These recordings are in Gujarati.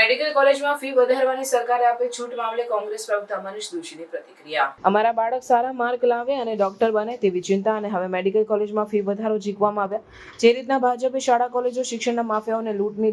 મેડિકલ કોલેજમાં ફી વધારવાની સરકારે આપેલ છૂટ મામલે કોંગ્રેસ પ્રવક્તા મનીષ દોશીની પ્રતિક્રિયા. અમારા બાળક સારા માર્ક લાવે અને ડોક્ટર બને તેવી ચિંતા અને હવે મેડિકલ કોલેજમાં ફી વધારો જીકવામાં આવ્યા. જે રીતના ભાજપે શાળા, કોલેજો, શિક્ષણના માફિયાઓને લૂંટની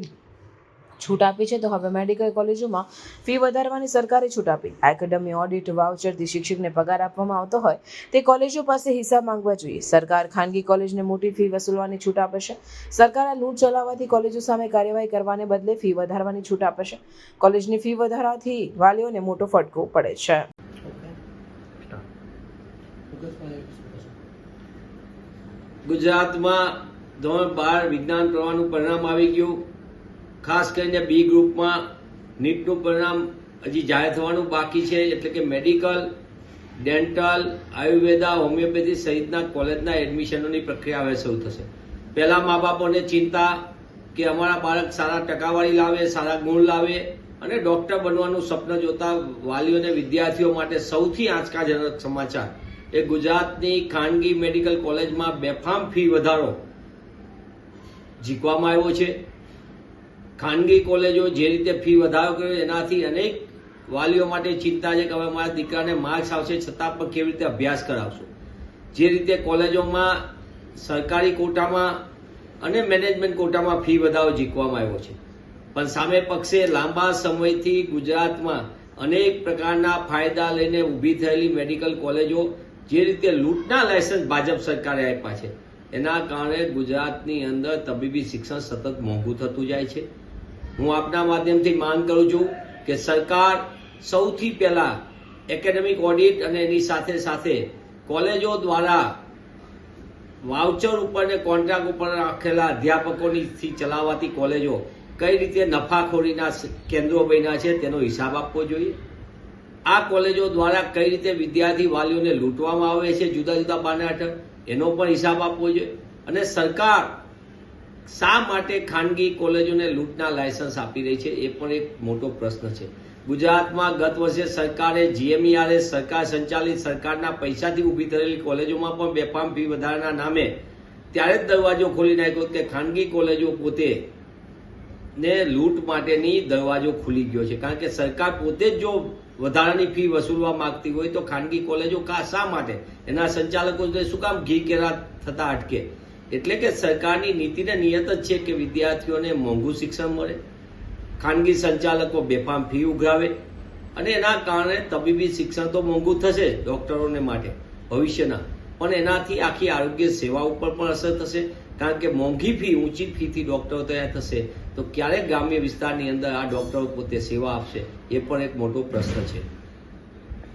છૂટ આપી છે તો હવે મેડિકલ કોલેજોમાં ફી વધારવાની સરકારે છૂટ આપી. એકેડમી ઓડિટ વાઉચરથી શિક્ષકને પગાર આપવામાં આવતો હોય તે કોલેજો પાસે હિસાબ માંગવા જોઈએ. સરકાર ખાનગી કોલેજને મોટી ફી વસૂલવાની છૂટ આપે છે. સરકાર આ લૂંટ ચલાવવાથી કોલેજો સામે કાર્યવાહી કરવાને બદલે ફી વધારવાની છૂટ આપે છે. કોલેજની ફી વધારવાથી વાલીઓને મોટો ફટકો પડે છે. ગુજરાતમાં ધોરણ બાર વિજ્ઞાન પ્રવાહનું પરિણામ આવી ગયું. ખાસ કરીને બી ગ્રુપમાં નીટનું પરિણામ હજી જાહેર થવાનું બાકી છે, એટલે કે મેડિકલ, ડેન્ટલ, આયુર્વેદા, હોમિયોપેથી સહિતના કોલેજના એડમિશનોની પ્રક્રિયા હવે શરૂ થશે. પહેલા મા બાપોને ચિંતા કે અમારા બાળક સારા ટકાવારી લાવે, સારા ગુણ લાવે અને ડોક્ટર બનવાનું સ્વપ્ન જોતા વાલીઓ અને વિદ્યાર્થીઓ માટે સૌથી આંચકાજનક સમાચાર એ ગુજરાતની ખાનગી મેડિકલ કોલેજમાં બેફામ ફી વધારો જીકવામાં આવ્યો છે. ખાનગી કોલેજો જે રીતે ફી વધારો કર્યો એનાથી અનેક વાલીઓ માટે ચિંતા છે કે હવે મારા દીકરાને માર્ક્સ આવશે, છતાં પણ કેવી રીતે અભ્યાસ કરાવશો? જે રીતે કોલેજોમાં સરકારી કોટામાં અને મેનેજમેન્ટ કોટામાં ફી વધારો જીકવામાં આવ્યો છે. પણ સામે પક્ષે લાંબા સમયથી ગુજરાતમાં અનેક પ્રકારના ફાયદા લઈને ઊભી થયેલી મેડિકલ કોલેજો જે રીતે લૂંટના લાયસન્સ ભાજપ સરકારે આપ્યા છે, એના કારણે ગુજરાતની અંદર તબીબી શિક્ષણ સતત મોંઘું થતું જાય છે. હું આપના માધ્યમથી માંગ કરું છું કે સરકાર સૌથી પહેલા એકેડેમિક ઓડિટ અને એની સાથે સાથે કોલેજો દ્વારા વાઉચર ઉપર ને કોન્ટ્રાક્ટ ઉપર રાખેલા અધ્યાપકોની ચલાવાતી કોલેજો કઈ રીતે નફાખોરીના કેન્દ્રો બન્યા છે તેનો હિસાબ આપવો જોઈએ? આ કોલેજો દ્વારા કઈ રીતે વિદ્યાર્થી વાલીઓને લૂંટવામાં આવે છે જુદા જુદા બાના હેઠળ? એનો પણ હિસાબ આપવો જોઈએ. અને સરકાર શા માટે ખાનગી કોલેજોને લૂંટના લાયસન્સ આપી રહી છે એ પણ એક મોટો પ્રશ્ન છે. ગુજરાતમાં ગત વર્ષે સરકારે જીએમઈઆરએ સરકાર સંચાલિત સરકારના પૈસાથી ઊભી થયેલી કોલેજોમાં પણ બેફામ ફી વધારાના નામે ત્યારે જ દરવાજો ખોલી નાખ્યો કે ખાનગી કોલેજો પોતે ને લૂંટ માટેની દરવાજો ખુલી ગયો છે. કારણ કે સરકાર પોતે જ જો વધારાની ફી વસૂલવા માંગતી હોય તો ખાનગી કોલેજો કા શા માટે? એના સંચાલકો શું કામ ઘી કેરા થતા અટકે? એટલે કે સરકારની નીતિને નિયત જ છે કે વિદ્યાર્થીઓને મોંઘું શિક્ષણ મળે, ખાનગી સંચાલકો બેફામ ફી ઉઘરાવે અને એના કારણે તબીબી શિક્ષણ તો મોંઘું થશે ડોક્ટરોને માટે, ભવિષ્યના. પણ એનાથી આખી આરોગ્ય સેવા ઉપર પણ અસર થશે, કારણ કે મોંઘી ફી, ઊંચી ફીથી ડોક્ટરો તૈયાર થશે. તો ક્યારેક ગ્રામ્ય વિસ્તારની અંદર આ ડોક્ટરો પોતે સેવા આપશે, એ પણ એક મોટો પ્રશ્ન છે.